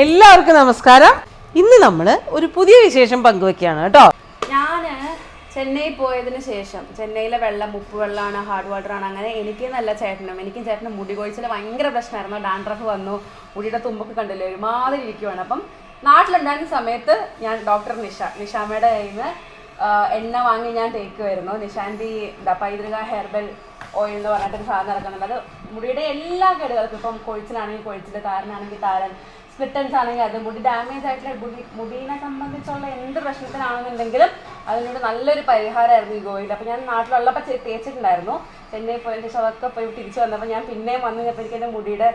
എല്ലാവർക്കും നമസ്കാരം. ഇന്ന് നമ്മൾ ഒരു പുതിയ വിശേഷം പങ്കുവെക്കുകയാണ് കേട്ടോ. ഞാൻ ചെന്നൈ പോയതിനു ശേഷം ചെന്നൈയിലെ വെള്ളം ഉപ്പ് വെള്ളമാണ് ഹാർഡ് വാട്ടറാണ് അങ്ങനെ എനിക്ക് നല്ല ചേട്ടനും എനിക്കും ചേട്ടനും മുടി കൊഴിച്ചിൽ ഭയങ്കര പ്രശ്നമായിരുന്നു. ഡാൻഡ്രഫ് വന്നു മുടിയുടെ തുമ്പൊക്കെ കണ്ടില്ലേ ഒരുമാതിരി ഇരിക്കുവാണ്. അപ്പം നാട്ടിലുണ്ടായിരുന്ന സമയത്ത് ഞാൻ ഡോക്ടർ നിഷ നിഷാമ്മയുടെ കയ്യിൽ നിന്ന് എണ്ണ വാങ്ങി ഞാൻ തേക്കുമായിരുന്നു നിഷാന്തി എന്താ പൈതൃക ഹെർബൽ ഓയിൽ എന്ന് പറഞ്ഞിട്ടൊരു സാധനം ഇറക്കുന്നുണ്ട് അത് മുടിയുടെ എല്ലാ കേടുകൾക്കും ഇപ്പം കൊഴിച്ചിലാണെങ്കിൽ കൊഴിച്ചിൽ താരനാണെങ്കിൽ താരൻ സ്പ്ലിറ്റൻസ് ആണെങ്കിൽ അത് മുടി ഡാമേജ് ആയിട്ടുള്ള മുടി മുടീനെ സംബന്ധിച്ചുള്ള എന്ത് പ്രശ്നത്തിനാണെന്നുണ്ടെങ്കിലും അതിനോട് നല്ലൊരു പരിഹാരമായിരുന്നു ഈ ഗോയിൽ അപ്പോൾ ഞാൻ നാട്ടിലുള്ളപ്പോൾ തേച്ചിട്ടുണ്ടായിരുന്നു. ചെന്നൈ പോയതിന് ശേഷം അതൊക്കെ പോയി തിരിച്ചു വന്നപ്പോൾ ഞാൻ പിന്നെയും വന്നു കഴിഞ്ഞപ്പോൾ എനിക്ക് എന്റെ മുടിയുടെ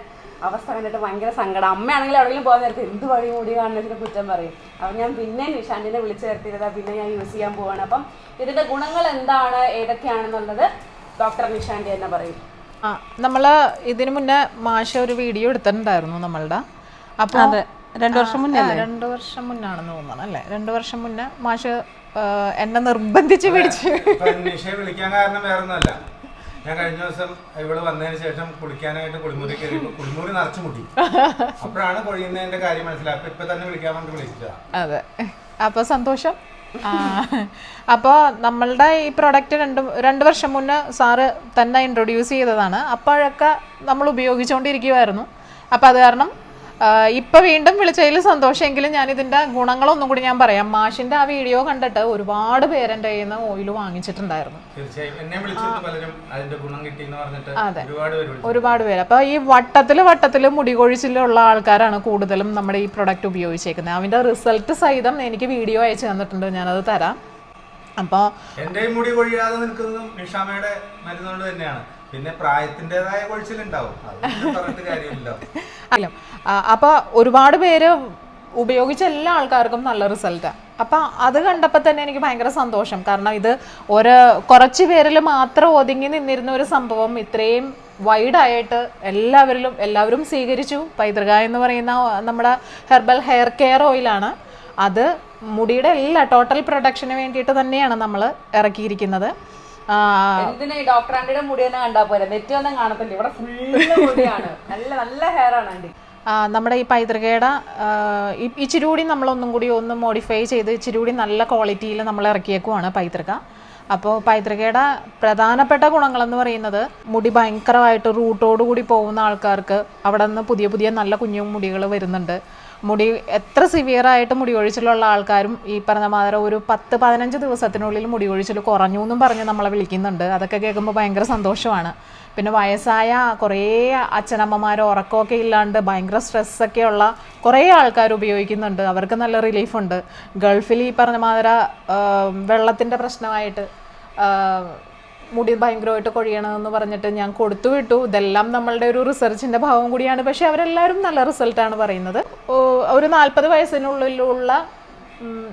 അവസ്ഥ കണ്ടിട്ട് ഭയങ്കര സങ്കടം. അമ്മയാണെങ്കിൽ എവിടെയെങ്കിലും പോകാൻ നേരത്തെ എന്ത് വഴി മുടി കാണുന്നതിന് കുറ്റം പറയും. അപ്പം ഞാൻ പിന്നെ നിഷാന്റിനെ വിളിച്ചു ചേർത്തിരുന്നത് പിന്നെ ഞാൻ യൂസ് ചെയ്യാൻ പോവാണ്. അപ്പം ഇതിന്റെ ഗുണങ്ങൾ എന്താണ്? ഏതൊക്കെയാണെന്നുള്ളത് ഡോക്ടർ നിഷാന്റി തന്നെ പറയും. ആ നമ്മൾ ഇതിനു മുന്നേ മാഷ ഒരു വീഡിയോ എടുത്തിട്ടുണ്ടായിരുന്നു നമ്മളുടെ. അപ്പോൾ അതെ. രണ്ടു വർഷം മുന്നേ രണ്ടു വർഷം മുന്നാണെന്ന് തോന്നുന്നു അല്ലേ? രണ്ടു വർഷം മുന്നേ മാഷ് എന്നെ നിർബന്ധിച്ച് പിടിച്ച്. ഇപ്പൊ നിഷയെ വിളിക്കാൻ കാരണം വേറെ ഒന്നുമല്ല ഞാൻ കഴിഞ്ഞ ദിവസം ഇവൾ വന്നതിന് ശേഷം കുളിക്കാനായിട്ട് കുളിമുറി കയറിയപ്പോ കുളിമുറി നിറച്ചു മുട്ടി അപ്പോഴാണ് കൊഴിയുന്നതിന്റെ കാര്യം മനസ്സിലായി അപ്പൊ ഇപ്പൊ തന്നെ വിളിക്കാൻ വേണ്ടി വിളിച്ചതാ. അതെ. അപ്പൊ സന്തോഷം. അപ്പോൾ നമ്മളുടെ ഈ പ്രൊഡക്റ്റ് രണ്ട് രണ്ട് വർഷം മുന്നേ സാറ് തന്നെ ഇൻട്രൊഡ്യൂസ് ചെയ്തതാണ്. അപ്പോഴൊക്കെ നമ്മൾ ഉപയോഗിച്ചുകൊണ്ടിരിക്കുമായിരുന്നു അപ്പോൾ അത് കാരണം ഇപ്പൊ വീണ്ടും വിളിച്ചതിൽ സന്തോഷമെങ്കിലും ഞാൻ ഇതിന്റെ ഗുണങ്ങളൊന്നും കൂടി ഞാൻ പറയാം. മാഷിന്റെ ആ വീഡിയോ കണ്ടിട്ട് ഒരുപാട് പേര് എന്റെ കയ്യിൽ നിന്ന് ഓയിൽ വാങ്ങിച്ചിട്ടുണ്ടായിരുന്നു. അതെ. പേര് ഒരുപാട് പേര്. അപ്പോൾ ഈ വട്ടത്തിൽ വട്ടത്തിൽ മുടികൊഴിച്ചിലുള്ള ആൾക്കാരാണ് കൂടുതലും നമ്മുടെ ഈ പ്രൊഡക്റ്റ് ഉപയോഗിച്ചേക്കുന്നത്. അവന്റെ റിസൾട്ട് സഹിതം എനിക്ക് വീഡിയോ അയച്ചു തന്നിട്ടുണ്ട്. ഞാനത് തരാം. അപ്പോൾ എന്റെ മുടി കൊഴിയാതെ നിൽക്കുന്നതും നിഷാമയുടെ മരുന്നുകൊണ്ട് തന്നെയാണ്. പിന്നെ പ്രായത്തിന്റേതായ കൊഴിച്ചിലുണ്ടാവും. അപ്പൊ പറഞ്ഞിട്ട് കാര്യമില്ല. അപ്പോൾ ഒരുപാട് പേര് ഉപയോഗിച്ച എല്ലാ ആൾക്കാർക്കും നല്ല റിസൾട്ടാണ് അപ്പം അത് കണ്ടപ്പോൾ തന്നെ എനിക്ക് ഭയങ്കര സന്തോഷം. കാരണം ഇത് ഒരു കുറച്ച് പേരിൽ മാത്രം ഒതുങ്ങി നിന്നിരുന്ന ഒരു സംഭവം ഇത്രയും വൈഡായിട്ട് എല്ലാവരിലും എല്ലാവരും സ്വീകരിച്ചു. പൈതൃക എന്ന് പറയുന്ന നമ്മുടെ ഹെർബൽ ഹെയർ കെയർ ഓയിലാണ് അത് മുടിയുടെ എല്ലാ ടോട്ടൽ പ്രൊഡക്ഷന് വേണ്ടിയിട്ട് തന്നെയാണ് നമ്മൾ ഇറക്കിയിരിക്കുന്നത്. ആ, എന്തിനാ ഈ ഡോക്ടർ ആൻഡിയുടെ മുടി തന്നെ കണ്ടാ പോരെ? നെറ്റ് ഒന്നും കാണത്തില്ല. ഇവിടെ ഫുള്ള് മുടിയാണ്. നല്ല നല്ല ഹെയർ ആണ് ആന്റി നമ്മുടെ ഈ പൈതൃകയുടെ ഇച്ചിരി കൂടി നമ്മളൊന്നും കൂടി ഒന്ന് മോഡിഫൈ ചെയ്ത് ഇച്ചിരി കൂടി നല്ല ക്വാളിറ്റിയിൽ നമ്മൾ ഇറക്കിയേക്കുവാണ് പൈതൃക. അപ്പോൾ പൈതൃകയുടെ പ്രധാനപ്പെട്ട ഗുണങ്ങളെന്ന് പറയുന്നത് മുടി ഭയങ്കരമായിട്ട് റൂട്ടോട് കൂടി പോകുന്ന ആൾക്കാർക്ക് അവിടെ നിന്ന് പുതിയ പുതിയ നല്ല കുഞ്ഞു മുടികൾ വരുന്നുണ്ട്. മുടി എത്ര സിവിയറായിട്ട് മുടി ഒഴിച്ചിലുള്ള ആൾക്കാരും ഈ പറഞ്ഞ മാതിരി ഒരു പത്ത് പതിനഞ്ച് ദിവസത്തിനുള്ളിൽ മുടി ഒഴിച്ചിൽ കുറഞ്ഞു എന്നും പറഞ്ഞ് നമ്മളെ വിളിക്കുന്നുണ്ട്. അതൊക്കെ കേൾക്കുമ്പോൾ ഭയങ്കര സന്തോഷമാണ്. പിന്നെ വയസ്സായ കുറേ അച്ഛനമ്മമാർ ഉറക്കമൊക്കെ ഇല്ലാണ്ട് ഭയങ്കര സ്ട്രെസ്സൊക്കെ ഉള്ള കുറേ ആൾക്കാർ ഉപയോഗിക്കുന്നുണ്ട്. അവർക്ക് നല്ല റിലീഫുണ്ട് ഗൾഫിൽ ഈ പറഞ്ഞ മാതിര വെള്ളത്തിന്റെ പ്രശ്നമായിട്ട് മുടി ഭയങ്കരമായിട്ട് കൊഴിയണമെന്ന് പറഞ്ഞിട്ട് ഞാൻ കൊടുത്തു വിട്ടു. ഇതെല്ലാം നമ്മളുടെ ഒരു റിസർച്ചിന്റെ ഭാഗം കൂടിയാണ്. പക്ഷെ അവരെല്ലാവരും നല്ല റിസൾട്ടാണ് പറയുന്നത്. ഒരു നാൽപ്പത് വയസ്സിനുള്ളിലുള്ള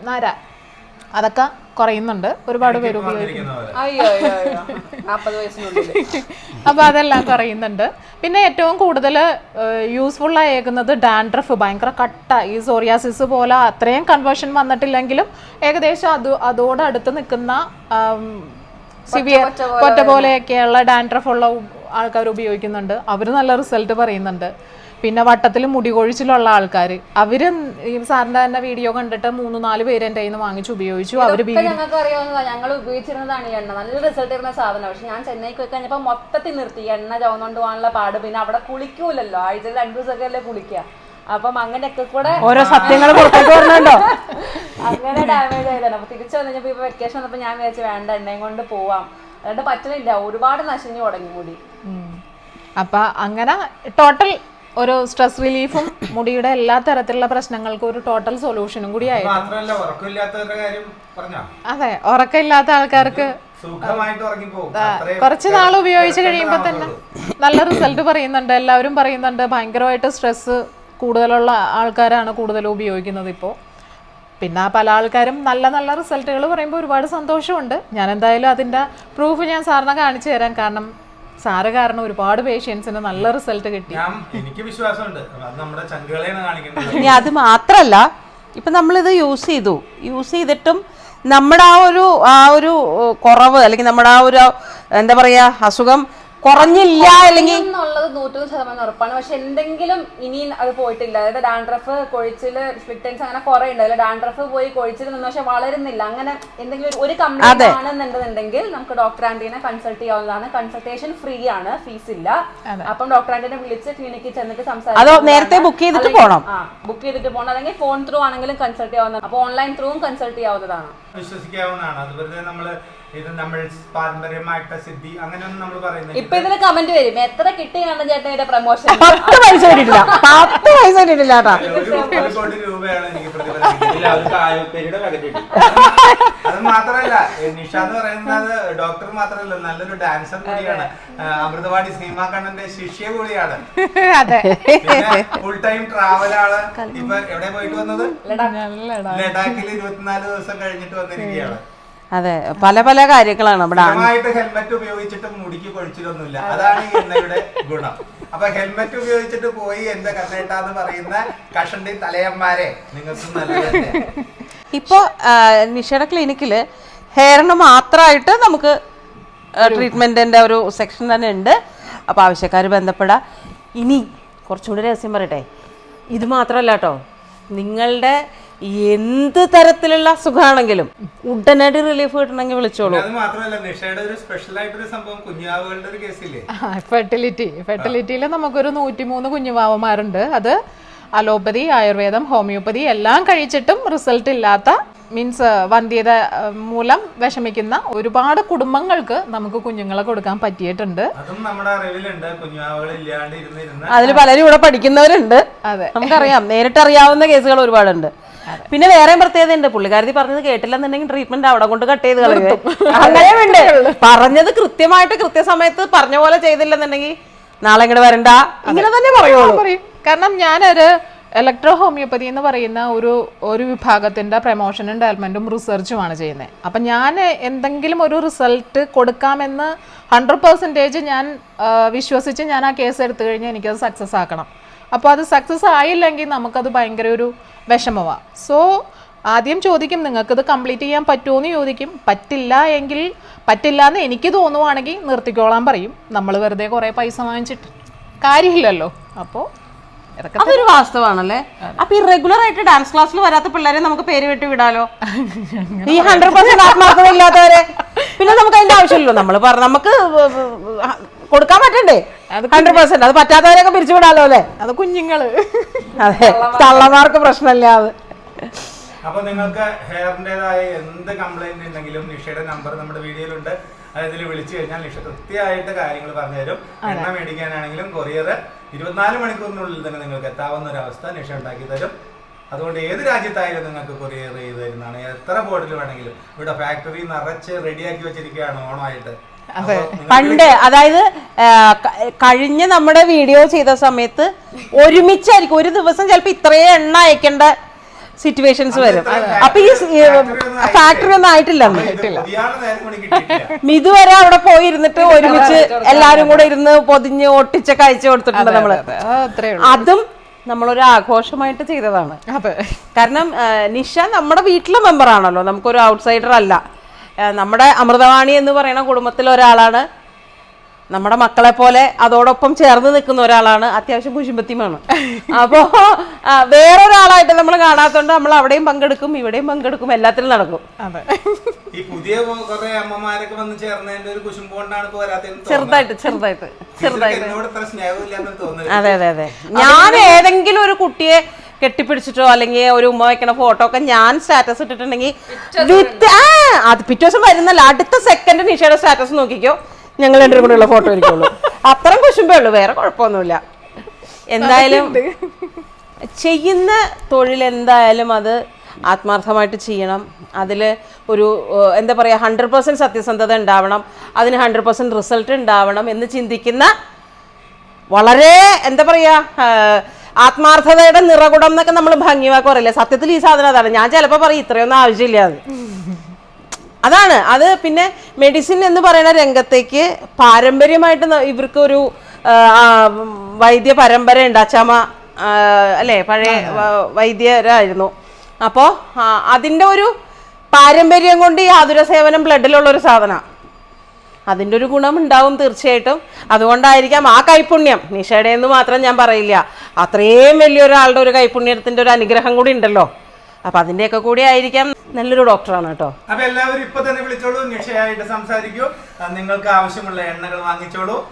നര. അതൊക്കെ കുറയുന്നുണ്ട്. ഒരുപാട് പേര് അപ്പൊ അതെല്ലാം കുറയുന്നുണ്ട്. പിന്നെ ഏറ്റവും കൂടുതൽ യൂസ്ഫുൾ ആയേക്കുന്നത് ഡാൻഡ്രഫ് ഭയങ്കര കട്ട. ഈ സോറിയാസിസ് പോലെ അത്രയും കൺവേർഷൻ വന്നിട്ടില്ലെങ്കിലും ഏകദേശം അത് അതോടടുത്ത് നിൽക്കുന്ന സിവിയർ ഒറ്റ പോലെയൊക്കെയുള്ള ഡാൻഡ്രഫ് ഉള്ള ആൾക്കാർ ഉപയോഗിക്കുന്നുണ്ട്. അവർ നല്ല റിസൾട്ട് പറയുന്നുണ്ട്. പിന്നെ വട്ടത്തിൽ മുടി കൊഴിച്ചിലുള്ള ആൾക്കാർ അവർ ഈ സാറിന്റെ തന്നെ വീഡിയോ കണ്ടിട്ട് മൂന്ന് നാല് പേര് എന്റെ കയ്യിൽ നിന്ന് വാങ്ങിച്ചു ഉപയോഗിച്ചു. അവർ ഞങ്ങൾക്ക് ഞങ്ങൾ ഉപയോഗിച്ചിരുന്നതാണ് ഈ എണ്ണ. നല്ല റിസൾട്ട് ഇരുന്ന സാധനം പക്ഷെ ഞാൻ ചെന്നൈക്ക് പോയി കഴിഞ്ഞപ്പോൾ മൊത്തത്തിൽ നിർത്തി. എണ്ണ ചുവന്നുകൊണ്ട് പോകാനുള്ള പാട്. പിന്നെ അവിടെ കുളിക്കൂലല്ലോ. ആഴ്ചയിൽ രണ്ടു ദിവസമൊക്കെ അല്ലേ കുളിക്കുക അപ്പം അങ്ങനെയൊക്കെ കൂടെ ഓരോ സത്യങ്ങൾ പുറത്തേക്ക് പറഞ്ഞുണ്ടോ അങ്ങനെ ഡാമേജ് ആയതാണ്. അപ്പൊ തിരിച്ചു വന്നു കഴിഞ്ഞപ്പോ ഇപ്പൊ വെക്കേഷൻ വന്നപ്പോ ഞാൻ വിചാരിച്ചു വേണ്ട എണ്ണയും കൊണ്ട് പോവാം. അതുകൊണ്ട് പറ്റുന്നില്ല ഒരുപാട് നശിഞ്ഞു തുടങ്ങി മുടി. അപ്പൊ അങ്ങനെ ടോട്ടൽ ഒരു സ്ട്രെസ് റിലീഫും മുടിയുടെ എല്ലാ തരത്തിലുള്ള പ്രശ്നങ്ങൾക്കും ഒരു ടോട്ടൽ സൊല്യൂഷനും കൂടി ആയി മാത്രമല്ല ഉറക്കമില്ലാത്തവരുടെ കാര്യം പറഞ്ഞാ? അതെ ഉറക്കമില്ലാത്ത ആൾക്കാർക്ക് കുറച്ച് നാൾ ഉപയോഗിച്ച് കഴിയുമ്പോൾ തന്നെ നല്ല റിസൾട്ട് പറയുന്നുണ്ട്. എല്ലാവരും പറയുന്നുണ്ട് ഭയങ്കരമായിട്ട് സ്ട്രെസ് കൂടുതലുള്ള ആൾക്കാരാണ് കൂടുതൽ ഉപയോഗിക്കുന്നത് ഇപ്പോൾ പിന്നെ പല ആൾക്കാരും നല്ല നല്ല റിസൾട്ടുകൾ പറയുമ്പോൾ ഒരുപാട് സന്തോഷമുണ്ട്. ഞാൻ എന്തായാലും അതിന്റെ പ്രൂഫ് ഞാൻ സാറിനെ കാണിച്ചു തരാം. കാരണം സാറ് കാരണം ഒരുപാട് പേഷ്യൻസിന് നല്ല റിസൾട്ട് കിട്ടി. ഞാൻ എനിക്ക് വിശ്വാസമുണ്ട്. അത് നമ്മുടെ ചങ്കുകളെയാണ് കാണിക്കുന്നത്. ഇനി അത് മാത്രല്ല ഇപ്പൊ നമ്മളിത് യൂസ് ചെയ്തു. യൂസ് ചെയ്തിട്ടും നമ്മുടെ ആ ഒരു ആ ഒരു കുറവ് അല്ലെങ്കിൽ നമ്മുടെ ആ ഒരു എന്താ പറയാ അസുഖം കുറഞ്ഞില്ല അല്ലെങ്കിൽ എന്നുള്ളത് നൂറ്റൊന്ന് ശതമാനം ഉറപ്പാണ്. പക്ഷെ എന്തെങ്കിലും ഇനി അത് പോയിട്ടില്ല. അതായത് ഡാൻഡ്രഫ് കൊഴിച്ചിൽ സ്പിറ്റൻസ് അങ്ങനെ കുറെ ഉണ്ട്. അതിൽ ഡാൻഡ്രഫ് പോയി കൊഴിച്ചിൽ നിന്ന്. പക്ഷെ വളരുന്നില്ല. അങ്ങനെ എന്തെങ്കിലും ഒരു- കംപ്ലൈന്റ് ആണെന്നുണ്ടെന്നുണ്ടെങ്കിൽ നമുക്ക് ഡോക്ടർ ആന്റീനെ കൺസൾട്ട് ചെയ്യാവുന്നതാണ്. കൺസൾട്ടേഷൻ ഫ്രീ ആണ്. ഫീസ് ഇല്ല. അപ്പം ഡോക്ടർ ആന്റീനെ വിളിച്ച് ക്ലിനിക്കിൽ ചെന്നിട്ട് അതോ നേരത്തെ ബുക്ക് ചെയ്തിട്ട് പോകണം ആ ബുക്ക് ചെയ്തിട്ട് പോകണം അല്ലെങ്കിൽ ഫോൺ ത്രൂ ആണെങ്കിലും കൺസൾട്ട് ചെയ്യാവുന്നതാണ്. അപ്പൊ ഓൺലൈൻ ത്രൂവും കൺസൾട്ട് ചെയ്യാവുന്നതാണ്. വിശ്വസിക്കാവുന്നതാണ്. അത് വെറുതെ നമ്മൾ ഇത് നമ്മൾ പാരമ്പര്യമായിട്ട് സിദ്ധി അങ്ങനെയൊന്നും നമ്മൾ പറയുന്നില്ല. ഇപ്പൊ ഇതിന് കമന്റ് വരും. എത്ര കിട്ടിയാണ് ചേട്ടൻ പ്രൊമോഷൻ പത്ത് പൈസ കിട്ടിയിട്ടില്ല. പത്ത് പൈസ കിട്ടിയിട്ടില്ല കേട്ടാ. ഒരു കോടി രൂപയാണ് എനിക്ക് പ്രതിഫലം ഇല്ല അത് മാത്രല്ല നിഷ എന്ന് പറയുന്നത് ഡോക്ടർ മാത്രമല്ല നല്ലൊരു ഡാൻസർ കൂടിയാണ്. ആ, അമൃതവാടി സിനിമാ കണ്ണന്റെ ശിഷ്യ കൂടിയാണ്. അതെ. പിന്നെ ഫുൾ ടൈം ട്രാവലാണ് ഇപ്പൊ എവിടെ പോയിട്ട് വന്നത്? ലഡാക്കിൽ ഇരുപത്തിനാല് ദിവസം കഴിഞ്ഞിട്ട് വന്നിരിക്കുകയാണ്. അതെ പല പല കാര്യങ്ങളാണ് നമ്മുടെ ഹെൽമെറ്റ് ഉപയോഗിച്ചിട്ട് മുടിക്ക് കൊഴിച്ചിലൊന്നുമില്ല. അതാണ് ഈ എണ്ണയുടെ ഗുണം. അപ്പൊ ഹെൽമെറ്റ് ഉപയോഗിച്ചിട്ട് പോയി എന്റെ കണ്ണേട്ടാന്ന് പറയുന്ന കഷണ്ടി തലയന്മാരെ നിങ്ങൾക്ക് നല്ലതല്ലേ ഇപ്പൊ നിഷയുടെ ക്ലിനിക്കിൽ ഹെയറിന് മാത്രമായിട്ട് നമുക്ക് ട്രീറ്റ്മെന്റിന്റെ ഒരു സെക്ഷൻ തന്നെ ഉണ്ട്. അപ്പൊ ആവശ്യക്കാർ ബന്ധപ്പെടാം. ഇനി കുറച്ചുകൂടി രഹസ്യം പറയട്ടെ. ഇത് മാത്രമല്ല കേട്ടോ നിങ്ങളുടെ എന്ത് തരത്തിലുള്ള അസുഖമാണെങ്കിലും ഉടനടി റിലീഫ് കിട്ടണമെങ്കിൽ വിളിച്ചോളൂ. അത് മാത്രമല്ല നിഷയുടെ ഒരു സ്പെഷ്യൽ ആയിട്ടൊരു സംഭവം കുഞ്ഞാവുകളുടെ ഒരു കേസില്ലേ ഫെർട്ടിലിറ്റി ഫെർട്ടിലിറ്റിയിൽ നമുക്കൊരു നൂറ്റിമൂന്ന് കുഞ്ഞുവാവന്മാരുണ്ട്. അത് അലോപ്പതി ആയുർവേദം ഹോമിയോപ്പതി എല്ലാം കഴിച്ചിട്ടും റിസൾട്ട് ഇല്ലാത്ത മീൻസ് വന്ധ്യത മൂലം വിഷമിക്കുന്ന ഒരുപാട് കുടുംബങ്ങൾക്ക് നമുക്ക് കുഞ്ഞുങ്ങളെ കൊടുക്കാൻ പറ്റിയിട്ടുണ്ട്. അതും നമ്മുടെ അറിവിലുണ്ട്. അതിൽ പലരും ഇവിടെ പഠിക്കുന്നവരുണ്ട്. അതെ. നമുക്കറിയാം. നേരിട്ട് അറിയാവുന്ന കേസുകൾ ഒരുപാടുണ്ട്. പിന്നെ വേറെ പ്രത്യേകത ഉണ്ട് പുള്ളിക്കാരത്തി പറഞ്ഞത് കേട്ടില്ലെന്നുണ്ടെങ്കിൽ ട്രീറ്റ്മെന്റ് അവിടെ കൊണ്ട് കട്ട് ചെയ്ത് കളയുവേ. അങ്ങനെയുണ്ട് പറഞ്ഞത് കൃത്യമായിട്ട് കൃത്യസമയത്ത് പറഞ്ഞ പോലെ ചെയ്തില്ലെന്നുണ്ടെങ്കിൽ നാളെ ഇങ്ങോട്ട് വരണ്ട. ഇങ്ങനെ തന്നെ പറയുള്ളൂ. പറയും. കാരണം ഞാനൊരു ഇലക്ട്രോ ഹോമിയോപ്പതി എന്ന് പറയുന്ന ഒരു ഒരു വിഭാഗത്തിന്റെ പ്രമോഷനും ഡെവലപ്മെന്റും റിസർച്ചുമാണ് ചെയ്യുന്നത് അപ്പം ഞാൻ എന്തെങ്കിലും ഒരു റിസൾട്ട് കൊടുക്കാമെന്ന് ഹൺഡ്രഡ് പെർസെന്റേജ് ഞാൻ വിശ്വസിച്ച് ഞാൻ ആ കേസ് എടുത്തു കഴിഞ്ഞാൽ എനിക്കത് സക്സസ് ആക്കണം. അപ്പോൾ അത് സക്സസ് ആയില്ലെങ്കിൽ നമുക്കത് ഭയങ്കര ഒരു വിഷമമാണ് സോ ആദ്യം ചോദിക്കും നിങ്ങൾക്കിത് കംപ്ലീറ്റ് ചെയ്യാൻ പറ്റുമോ എന്ന് ചോദിക്കും. പറ്റില്ല എങ്കിൽ പറ്റില്ല എന്ന് എനിക്ക് തോന്നുവാണെങ്കിൽ നിർത്തിക്കോളാൻ പറയും. നമ്മൾ വെറുതെ കുറേ പൈസ വാങ്ങിച്ചിട്ട് കാര്യമില്ലല്ലോ. അപ്പോൾ അതൊരു വാസ്തവാണല്ലേ? അപ്പൊ ഈ റെഗുലർ ആയിട്ട് ഡാൻസ് ക്ലാസ്സിൽ വരാത്ത പിള്ളേരെ നമുക്ക് പേര് വിട്ട് വിടാലോ? ഈ ഹൺഡ്രഡ് പെർസെന്റ് ആത്മാർത്ഥത ഇല്ലാത്തവരെ. പിന്നെ നമുക്ക് അതിന്റെ ആവശ്യമില്ലല്ലോ. നമ്മൾ പറ നമുക്ക് കൊടുക്കാൻ പറ്റണ്ടേ? ഹൺഡ്രഡ് പെർസെന്റ് അത് പറ്റാത്തവരെയൊക്കെ പിരിച്ചുവിടാലോ അല്ലേ? അത് കുഞ്ഞുങ്ങൾ. അതെ തള്ളമാർക്ക് പ്രശ്നമില്ല അത്. അപ്പൊ നിങ്ങൾക്ക് ഹെയറിന്റെതായ എന്ത് കംപ്ലൈന്റ് ഉണ്ടെങ്കിലും നിഷയുടെ നമ്പർ നമ്മുടെ വീഡിയോയിലുണ്ട്. അതിൽ വിളിച്ചു കഴിഞ്ഞാൽ നിഷ കൃത്യമായിട്ട് കാര്യങ്ങൾ പറഞ്ഞുതരും. എണ്ണ മേടിക്കാനാണെങ്കിലും കൊറിയർ ഇരുപത്തിനാല് മണിക്കൂറിനുള്ളിൽ തന്നെ നിങ്ങൾക്ക് എത്താവുന്ന ഒരു അവസ്ഥ നിഷ ഉണ്ടാക്കി തരും. അതുകൊണ്ട് ഏത് രാജ്യത്തായാലും നിങ്ങൾക്ക് കൊറിയർ ചെയ്ത് തരുന്നതാണ്. എത്ര ബോട്ടിൽ വേണമെങ്കിലും. ഇവിടെ ഫാക്ടറി നിറച്ച് റെഡിയാക്കി വെച്ചിരിക്കുകയാണ് ഓണമായിട്ട്. പണ്ട് അതായത് കഴിഞ്ഞ നമ്മുടെ വീഡിയോ ചെയ്ത സമയത്ത് ഒരുമിച്ചായിരിക്കും. ഒരു ദിവസം ചിലപ്പോ ഇത്രയും എണ്ണ അയക്കേണ്ട സിറ്റുവേഷൻസ് വരും. അപ്പൊ ഈ ഫാക്ടറി ഒന്നും ആയിട്ടില്ല മിതു വരെ അവിടെ പോയി ഇരുന്നിട്ട് ഒരുമിച്ച് എല്ലാരും കൂടെ ഇരുന്ന് പൊതിഞ്ഞ് ഒട്ടിച്ചൊക്കെ അയച്ചു കൊടുത്തിട്ടുണ്ട് നമ്മൾ. അത്രേ ഉള്ളൂ. അതും നമ്മളൊരു ആഘോഷമായിട്ട് ചെയ്തതാണ്. അതെ. കാരണം നിഷ നമ്മുടെ വീട്ടിലെ മെമ്പർ ആണല്ലോ. നമുക്കൊരു ഔട്ട്സൈഡർ അല്ല. നമ്മുടെ അമൃതവാണി എന്ന് പറയുന്ന കുടുംബത്തിലെ ഒരാളാണ്. നമ്മുടെ മക്കളെ പോലെ അതോടൊപ്പം ചേർന്ന് നിൽക്കുന്ന ഒരാളാണ്. അത്യാവശ്യം കുശുമ്പത്തിയുമാണ് അപ്പോ ആ, വേറൊരാളായിട്ട് നമ്മൾ കാണാത്തോണ്ട് നമ്മൾ അവിടെയും പങ്കെടുക്കും ഇവിടെയും പങ്കെടുക്കും എല്ലാത്തിലും നടക്കും. അതെ. ഈ പുതിയ കുറെ അമ്മമാരൊക്കെ വന്ന് ചേർന്നതിന്റെ ഒരു കുശുമ്പ് കൊണ്ടാണ് ചെറുതായിട്ട് ചെറുതായിട്ട് ചെറുതായിട്ട്. അതെ അതെ അതെ. ഞാൻ ഏതെങ്കിലും ഒരു കുട്ടിയെ കെട്ടിപ്പിടിച്ചിട്ടോ അല്ലെങ്കിൽ ഒരു ഉമ്മ വെക്കണ ഫോട്ടോ ഒക്കെ ഞാൻ സ്റ്റാറ്റസ് ഇട്ടിട്ടുണ്ടെങ്കിൽ വിത്ത് ആ അത് പിറ്റേ ദിവസം വരുന്നല്ല. അടുത്ത സെക്കൻഡ് നിഷയുടെ സ്റ്റാറ്റസ് നോക്കിക്കോ. ഞങ്ങൾ രണ്ടുപേരും കൂടെയുള്ള ഫോട്ടോ ആയിരിക്കുള്ളൂ. അത്രയും കുശുമ്പേ ഉള്ളൂ. വേറെ കുഴപ്പമൊന്നുമില്ല. എന്തായാലും ചെയ്യുന്ന തൊഴിൽ എന്തായാലും അത് ആത്മാർത്ഥമായിട്ട് ചെയ്യണം. അതിൽ ഒരു എന്താ പറയുക ഹൺഡ്രഡ് പെർസെന്റ് സത്യസന്ധത ഉണ്ടാവണം. അതിന് ഹൺഡ്രഡ് പെർസെന്റ് റിസൾട്ട് ഉണ്ടാവണം എന്ന് ചിന്തിക്കുന്ന വളരെ എന്താ പറയാ ആ, ആത്മാർത്ഥതയുടെ നിറകുടം എന്നൊക്കെ നമ്മൾ ഭംഗിവാക്ക് പറയില്ലേ? സത്യത്തിൽ ഈ സാധനം അതാണ്. ഞാൻ ചിലപ്പോൾ പറയും ഇത്രയൊന്നും ആവശ്യമില്ല അത് അതാണ്. അത് പിന്നെ മെഡിസിൻ എന്ന് പറയുന്ന രംഗത്തേക്ക് പാരമ്പര്യമായിട്ട് ഇവർക്കൊരു വൈദ്യ പരമ്പര ഉണ്ട്. അച്ചാമ്മ അല്ലേ? പഴയ വൈദ്യരായിരുന്നു. അപ്പോൾ അതിന്റെ ഒരു പാരമ്പര്യം കൊണ്ട് ഈ ആതുര സേവനം ബ്ലഡിലുള്ള ഒരു സാധനമാണ് അതിന്റെ ഒരു ഗുണം ഉണ്ടാവും തീർച്ചയായിട്ടും. അതുകൊണ്ടായിരിക്കാം ആ കൈപുണ്യം. നിഷയുടെ എന്ന് മാത്രം ഞാൻ പറയില്ല. അത്രയും വലിയൊരാളുടെ ഒരു കൈപുണ്യത്തിന്റെ ഒരു അനുഗ്രഹം കൂടി ഉണ്ടല്ലോ. അപ്പൊ അതിന്റെയൊക്കെ കൂടി ആയിരിക്കാം നല്ലൊരു ഡോക്ടറാണ് കേട്ടോ. അപ്പൊ എല്ലാവരും ഇപ്പൊ തന്നെ വിളിച്ചോളൂ. നിഷയായിട്ട് സംസാരിക്കൂ. നിങ്ങൾക്ക് ആവശ്യമുള്ള എണ്ണകൾ വാങ്ങിച്ചോളൂ.